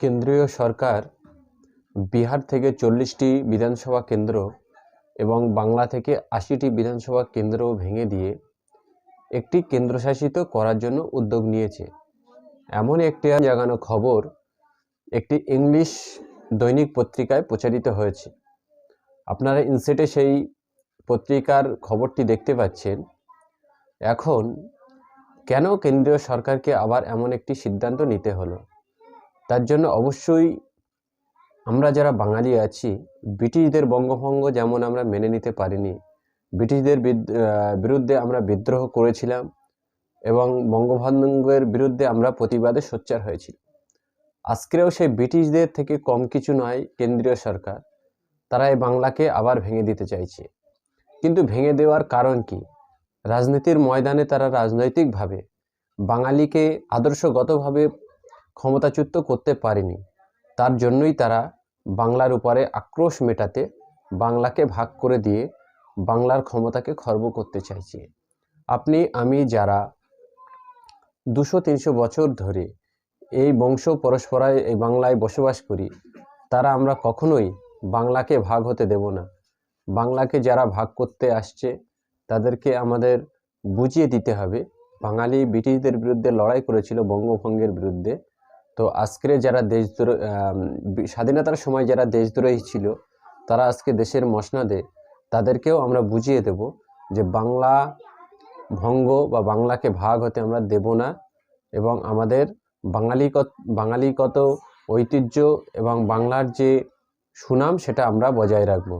কেন্দ্রীয় সরকার বিহার থেকে চল্লিশটি বিধানসভা কেন্দ্র এবং বাংলা থেকে আশিটি বিধানসভা কেন্দ্র ভেঙে দিয়ে একটি কেন্দ্রশাসিত করার জন্য উদ্যোগ নিয়েছে। এমন একটি জাগানো খবর একটি ইংলিশ দৈনিক পত্রিকায় প্রচারিত হয়েছে। আপনারা ইনসেটে সেই পত্রিকার খবরটি দেখতে পাচ্ছেন। এখন কেন কেন্দ্রীয় সরকারকে আবার এমন একটি সিদ্ধান্ত নিতে হলো? তার জন্য অবশ্যই আমরা যারা বাঙালি আছি, ব্রিটিশদের বঙ্গভঙ্গ যেমন আমরা মেনে নিতে পারিনি, ব্রিটিশদের বিরুদ্ধে আমরা বিদ্রোহ করেছিলাম এবং বঙ্গভঙ্গের বিরুদ্ধে আমরা প্রতিবাদে সোচ্চার হয়েছিল আজকেও সেই ব্রিটিশদের থেকে কম কিছু নয়, কেন্দ্রীয় সরকার। তারা এই বাংলাকে আবার ভেঙে দিতে চাইছে। কিন্তু ভেঙে দেওয়ার কারণ কি? রাজনীতির ময়দানে তারা রাজনৈতিকভাবে বাঙালিকে আদর্শগতভাবে ক্ষমতাচ্যুত করতে পারেনি। তার জন্যই তারা বাংলার উপরে আক্রোশ মেটাতে বাংলাকে ভাগ করে দিয়ে বাংলার ক্ষমতাকে খর্ব করতে চাইছে। আপনি, আমি যারা দুশো তিনশো বছর ধরে এই বংশ পরস্পরায় এই বাংলায় বসবাস করি, তারা আমরা কখনোই বাংলাকে ভাগ হতে দেব না। বাংলাকে যারা ভাগ করতে আসছে, তাদেরকে আমাদের বুঝিয়ে দিতে হবে। বাঙালি ব্রিটিশদের বিরুদ্ধে লড়াই করেছিল বঙ্গভঙ্গের বিরুদ্ধে। তো আজকের যারা দেশদ্রোহ স্বাধীনতার সময় যারা দেশদ্রোহী ছিল, তারা আজকে দেশের মসনদে তাদেরকেও আমরা বুঝিয়ে দেব যে বাংলা ভঙ্গ বা বাংলাকে ভাগ হতে আমরা দেব না এবং আমাদের বাঙালিগত বাঙালিগত ঐতিহ্য এবং বাংলার যে সুনাম, সেটা আমরা বজায় রাখব।